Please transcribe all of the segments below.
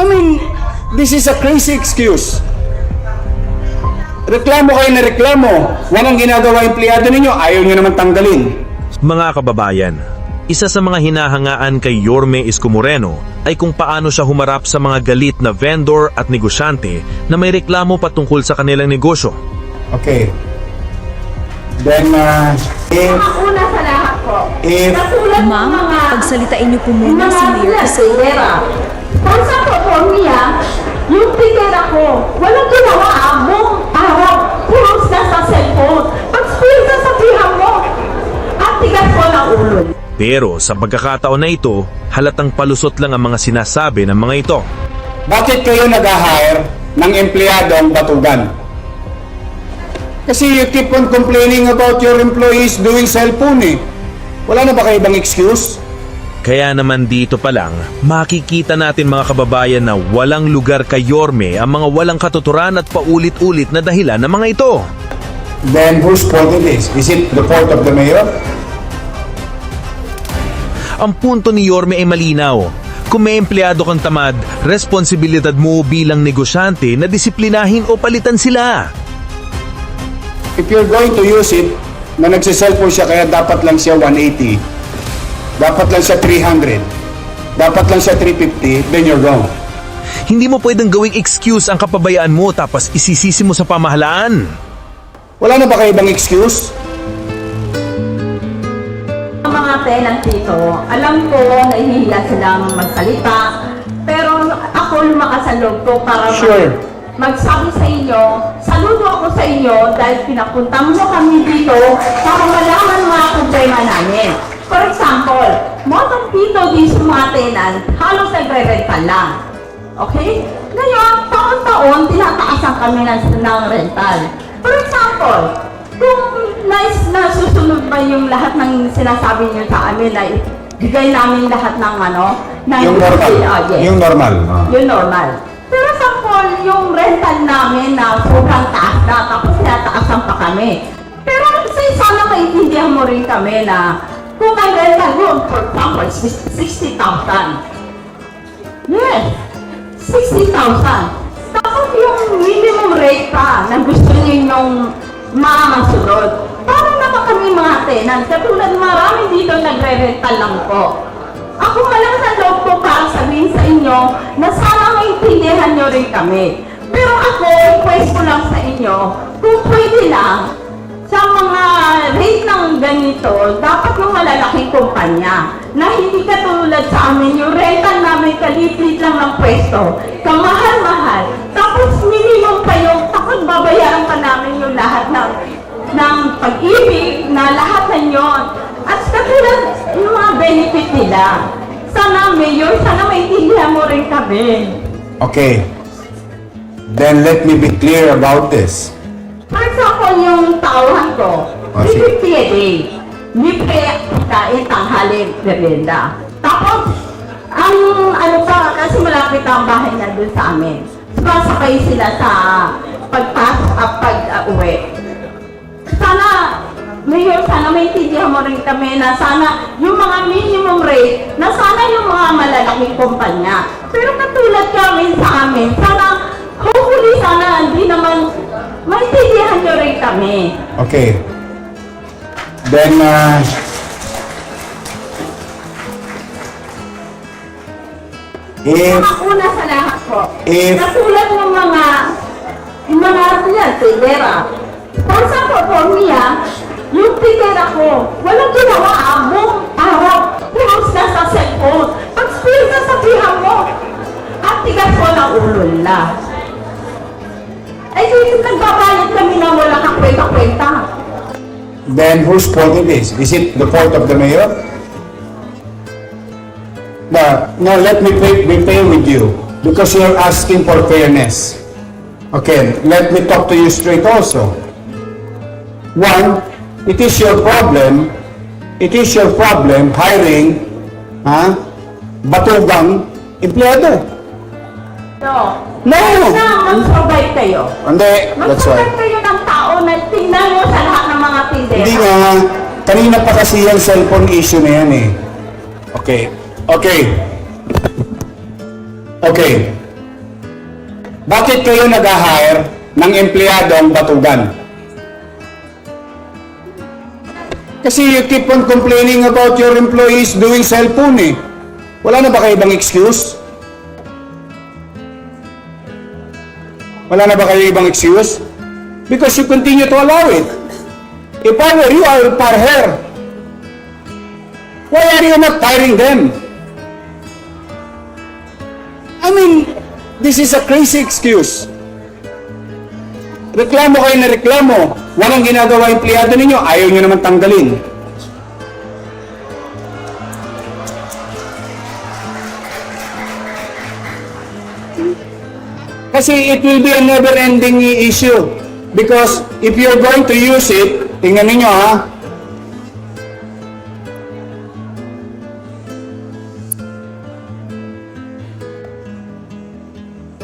I mean, this is a crazy excuse. Reklamo kayo na reklamo. Walang ginagawa empleyado ninyo, ayaw nyo naman tanggalin. Mga kababayan, isa sa mga hinahangaan kay Yorme Isko Moreno ay kung paano siya humarap sa mga galit na vendor at negosyante na may reklamo patungkol sa kanilang negosyo. Okay. Then, uh, if, Una sa lahat po, if, Ma'am, mga pagsalitain niyo po muna si Mayor kasi tindera. Kung sa po tindera ko, walang ginawa buong araw, puros na sa cellphone. Pag-spill na sa pihan mo, at tigas ko ng ulo. Pero sa pagkakataon na ito, halatang palusot lang ang mga sinasabi ng mga ito. bakit kayo nag-hire ng empleyadong batugan? Kasi you keep on complaining about your employees doing cellphone eh. Wala na ba kayo ibang excuse? Kaya naman dito pa lang, makikita natin mga kababayan na walang lugar kay Yorme ang mga walang katuturan at paulit-ulit na dahilan ng mga ito. Then whose fault it is? Is it the fault of the mayor? Ang punto ni Yorme ay malinaw. Kung may empleyado kang tamad, responsibilidad mo bilang negosyante na disiplinahin o palitan sila. If you're going to use it, na nagsiselfone siya kaya dapat lang siya 180, dapat lang siya 300, dapat lang siya 350, then you're wrong. Hindi mo pwedeng gawing excuse ang kapabayaan mo tapos isisisi mo sa pamahalaan. Wala na ba kayo ibang excuse? Ang mga tenant dito, alam ko, nahihiya silang magsalita, pero ako lumakas ang loob ko para mag- Sure. magsabi sa inyo, saludo ako sa inyo dahil pinapunta mo kami dito para malaman mga problema namin. For example, motor dito dito sa mga tenant, halos nagre-rental lang. Okay? Ngayon, taon-taon, tinataasan kami ng, ng rental. For example, kung nice na susunod ba yung lahat ng sinasabi niyo sa amin na bigay namin lahat ng ano, ng Yung normal. Ah, yes. Yung normal. Ah. Yung normal. Pero sample, yung rental namin na sobrang taas na, tapos tinataasan pa kami. Pero kasi sana maintindihan mo rin kami na kung ang rental mo, for example, is 60,000. Yes, 60,000. Tapos yung minimum rate pa na gusto niyo yung mamasunod. Para naman kami mga tenant, katulad marami dito nagre-rental lang po. Ako malang sa loob ko para sabihin sa inyo na sana maintindihan nyo rin kami. Pero ako, request ko lang sa inyo, kung pwede lang, sa mga rate ng ganito, dapat yung malalaking kumpanya na hindi katulad sa amin, yung rental namin kalit-lit lang ng pwesto, kamahal-mahal. Tapos minimum pa yung, tapos babayaran pa namin yung lahat ng ng pag-ibig na lahat na yun. At katulad yung mga benefit nila. Sana, Mayor, sana maintindihan mo rin kami. Okay. Then let me be clear about this. For example, yung tauhan ko, Ah, sige. 50 a day. Libre kain, tanghali, merienda. Tapos, ang ano pa, kasi malapit ang bahay na doon sa amin. Sumasakay sila sa pagpasok at pag-uwi. Sana, Mayor, sana maintindihan mo rin kami na sana yung mga minimum rate, na sana yung mga malalaking kumpanya. Pero katulad kami sa amin, sana, hopefully sana hindi naman maintindihan nyo rin kami. Okay. Then, uh, if, Mga una sa lahat po, If- katulad ng mga mga yan, tindera. For example, for me ah, yung tindera ko, walang ginawa buong araw, puros na sa cellphone. Pag-spill na sa pihan mo, at tigas ko ng ulo nila. Ay, di nagbabayad kami na wala kang kwenta-kwenta. then whose fault it is? Is it the fault of the mayor? No, no, let me pay, be fair with you because you're asking for fairness. Okay, let me talk to you straight also. One, it is your problem, it is your problem hiring, ha, batugang empleyado. No. No! Na mag-survive kayo. Hindi, that's why. Mag-survive kayo ng tao na tingnan mo sa lahat ng mga tindera. Hindi nga, kanina pa kasi yung cellphone issue na yan eh. Okay. Okay. Okay. Bakit kayo nag-hire ng empleyadong batugan? Kasi you keep on complaining about your employees doing cellphone eh. Wala na ba kayo ibang excuse? Wala na ba kayo ibang excuse? Because you continue to allow it. If I were you, I would fire her. Why are you not firing them? I mean, this is a crazy excuse. Reklamo kayo na reklamo. Walang ginagawa empleyado ninyo, ayaw nyo naman tanggalin. Kasi it will be a never-ending issue. Because if you're going to use it, tingnan ninyo ha,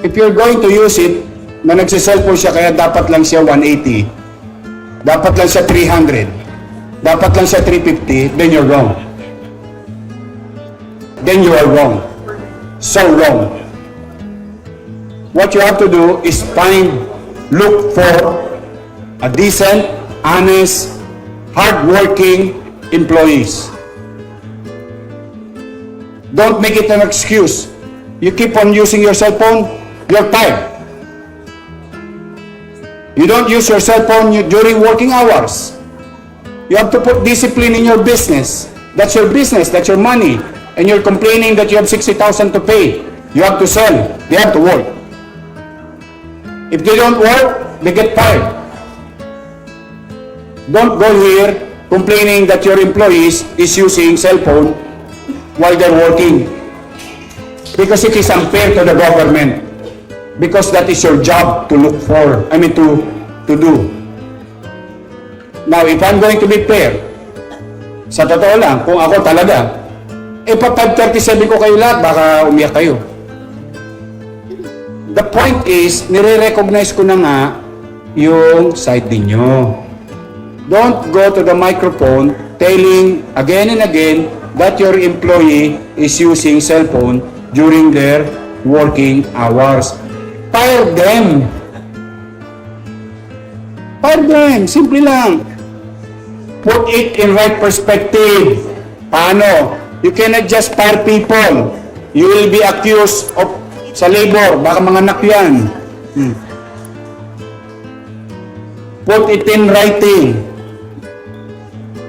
if you're going to use it, na nagsiselfone siya kaya dapat lang siya 180, dapat lang siya 300, dapat lang siya 350, then you're wrong. Then you are wrong. So wrong. What you have to do is find, look for a decent, honest, hardworking employees. Don't make it an excuse. You keep on using your cell phone, you're tired. You don't use your cell phone during working hours. You have to put discipline in your business. That's your business, that's your money. And you're complaining that you have 60,000 to pay. You have to sell, they have to work. If they don't work, they get fired. Don't go here complaining that your employees is using cell phone while they're working. Because it is unfair to the government. Because that is your job to look for, I mean to, to do. Now, if I'm going to be fair, sa totoo lang, kung ako talaga, eh pa 537 ko kayo lahat, baka umiyak kayo. The point is, nire-recognize ko na nga yung side ninyo. Don't go to the microphone telling again and again that your employee is using cellphone during their working hours. Fire them. Fire them. Simple lang. Put it in right perspective. Paano? You cannot just fire people. You will be accused of sa labor. Baka mga anak yan. Hmm. Put it in writing.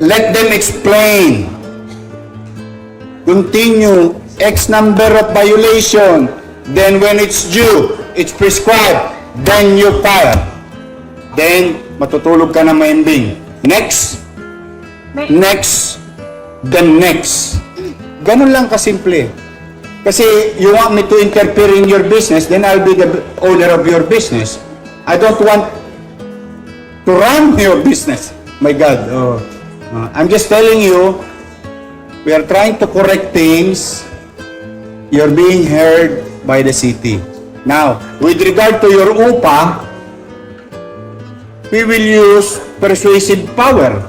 Let them explain. Continue. X number of violation. Then when it's due, it's prescribed. Then you fire. Then, matutulog ka na mahimbing. Next. Next. Then next. Ganun lang kasimple. Kasi you want me to interfere in your business, then I'll be the owner of your business. I don't want to run your business. My God. Oh. Uh, I'm just telling you, we are trying to correct things. You're being heard by the city. Now, with regard to your UPA, we will use persuasive power.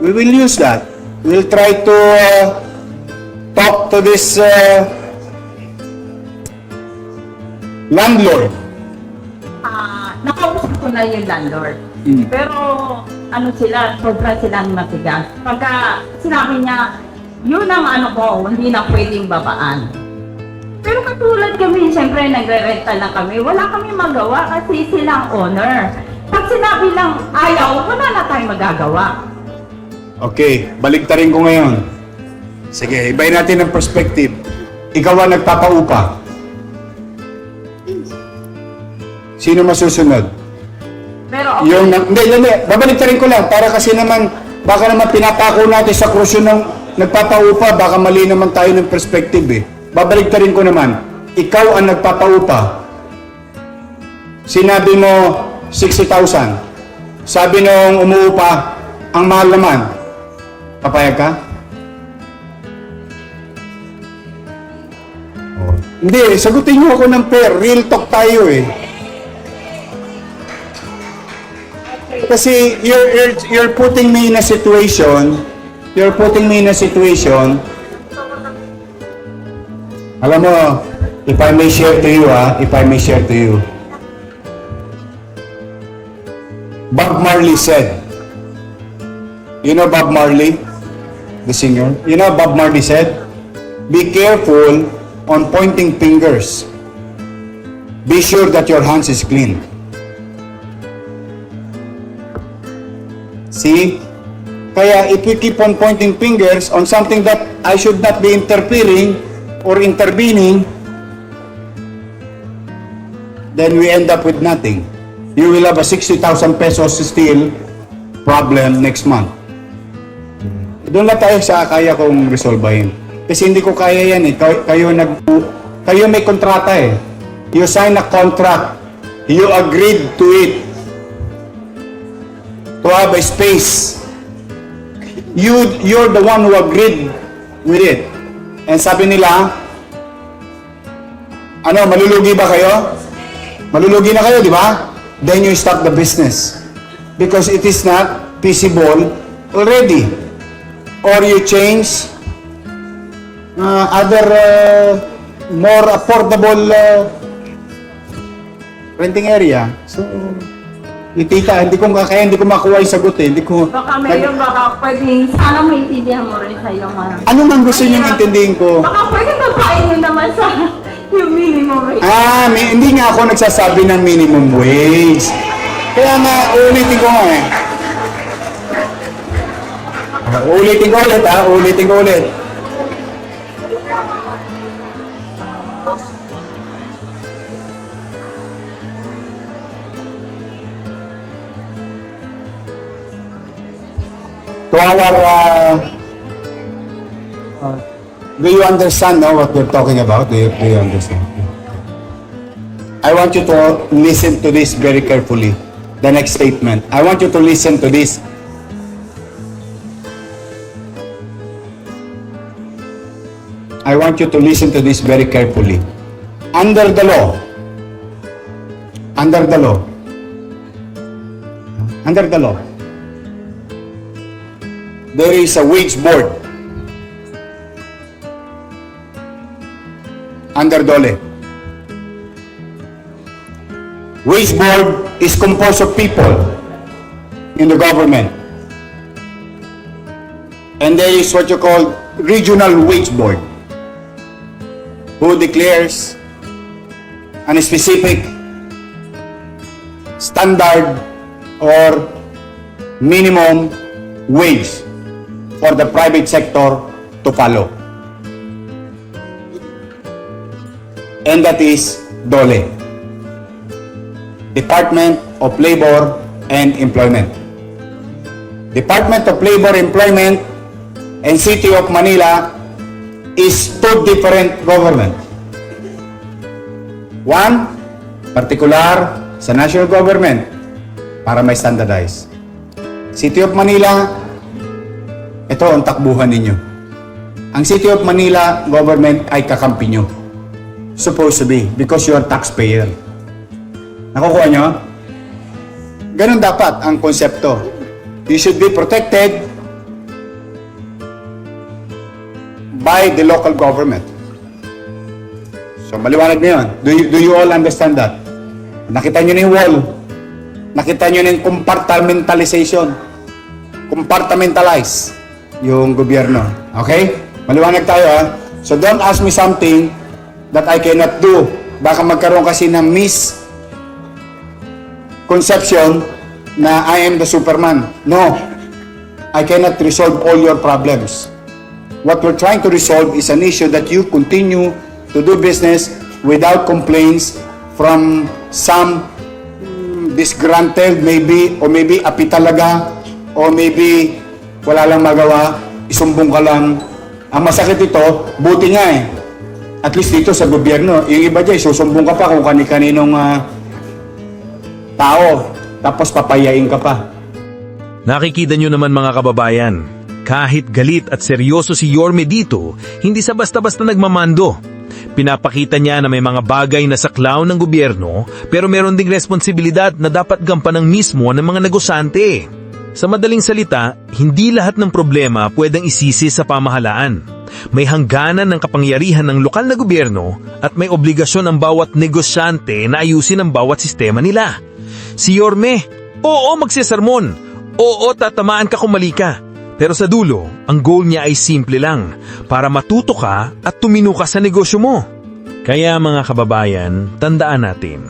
We will use that. We'll try to uh, talk to this uh, landlord. ah, nakausap ko na yung landlord. Mm. Pero, ano sila, sobra silang matigas. Pagka sinabi niya, yun ang ano ko, hindi na pwedeng babaan. Pero katulad kami, siyempre nagre-rental na kami, wala kami magawa kasi silang owner. Pag sinabi lang ayaw, wala na tayong magagawa. Okay, baligtarin ko ngayon. Sige, ibayin natin ang perspective. Ikaw ang nagpapaupa. Sino masusunod? Pero okay, Yung, na- hindi, hindi, babaligtarin ko lang para kasi naman, baka naman pinapako natin sa krusyon ng nagpapaupa, baka mali naman tayo ng perspective eh. Babaligtarin ko naman, ikaw ang nagpapaupa. Sinabi mo 60,000. Sabi nung umuupa, ang mahal naman. Papayag ka? Hindi, sagutin niyo ako ng fair. Real talk tayo eh. Kasi you're, you're, you're putting me in a situation, you're putting me in a situation, alam mo, if I may share to you, ah, if I may share to you. Bob Marley said, you know Bob Marley, the singer? You know Bob Marley said, be careful on pointing fingers. Be sure that your hands is clean. See? Kaya if we keep on pointing fingers on something that I should not be interfering or intervening, then we end up with nothing. You will have a 60,000 pesos still problem next month. Doon lang tayo sa kaya kong resolbahin. Kasi hindi ko kaya yan eh. Kayo, kayo, nag, kayo may kontrata eh. You sign a contract. You agreed to it. To have a space. You, you're the one who agreed with it. And sabi nila, ano, malulugi ba kayo? Malulugi na kayo, di ba? Then you stop the business. Because it is not feasible already. Or you change uh, other uh, more affordable uh, renting area. So, itita, hindi ko kaya hindi ko makuha yung sagot eh. Hindi ko Baka Mayor, baka pwedeng, sana maintindihan mo rin sa mga... Ano man gusto niyong intindihin ko? Baka pwede babae mo naman sa yung minimum rate. Ah, may, hindi nga ako nagsasabi ng minimum wage. Kaya nga, ulitin ko nga eh. Ah, Ulitin ko ulit ha, ulitin ko ulit. To our, uh, uh, do you understand now what we're talking about? Do you, do you understand? I want you to listen to this very carefully. The next statement. I want you to listen to this. I want you to listen to this very carefully. Under the law, under the law, under the law, there is a wage board under Dole. Wage board is composed of people in the government. And there is what you call regional wage board who declares a specific standard or minimum wage for the private sector to follow. And that is DOLE. Department of Labor and Employment. Department of Labor Employment and City of Manila is two different government. One, particular sa national government para may standardize. City of Manila, ito ang takbuhan ninyo. Ang City of Manila government ay kakampi nyo. Supposed to be because you are taxpayer. Nakukuha nyo? Ganun dapat ang konsepto. You should be protected by the local government. So, maliwanag na yun. Do you, do you all understand that? Nakita nyo na yung wall. Nakita nyo na yung compartmentalization. Compartmentalize yung gobyerno. Okay? Maliwanag tayo ha. So, don't ask me something that I cannot do. Baka magkaroon kasi ng miss conception na I am the Superman. No. I cannot resolve all your problems. What we're trying to resolve is an issue that you continue to do business without complaints from some mm, disgruntled maybe or maybe api talaga or maybe wala lang magawa, isumbong ka lang. Ang masakit ito, buti nga eh. At least dito sa gobyerno, yung iba dyan, susumbong ka pa kung kani-kaninong ah, tao. Tapos papayain ka pa. Nakikita nyo naman mga kababayan, kahit galit at seryoso si Yorme dito, hindi sa basta-basta nagmamando. Pinapakita niya na may mga bagay na saklaw ng gobyerno pero meron ding responsibilidad na dapat gampanan mismo ng mga negosante. Sa madaling salita, hindi lahat ng problema pwedeng isisi sa pamahalaan. May hangganan ng kapangyarihan ng lokal na gobyerno at may obligasyon ang bawat negosyante na ayusin ang bawat sistema nila. Si Yorme, oo magsisermon, oo tatamaan ka kung mali ka. Pero sa dulo, ang goal niya ay simple lang, para matuto ka at tumino ka sa negosyo mo. Kaya mga kababayan, tandaan natin,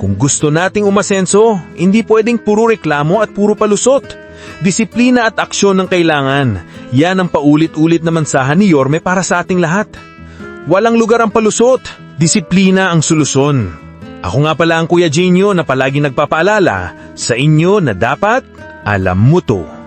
kung gusto nating umasenso, hindi pwedeng puro reklamo at puro palusot. Disiplina at aksyon ang kailangan. Yan ang paulit-ulit na mensahan ni Yorme para sa ating lahat. Walang lugar ang palusot. Disiplina ang solusyon. Ako nga pala ang Kuya Genio na palagi nagpapaalala sa inyo na dapat alam mo to.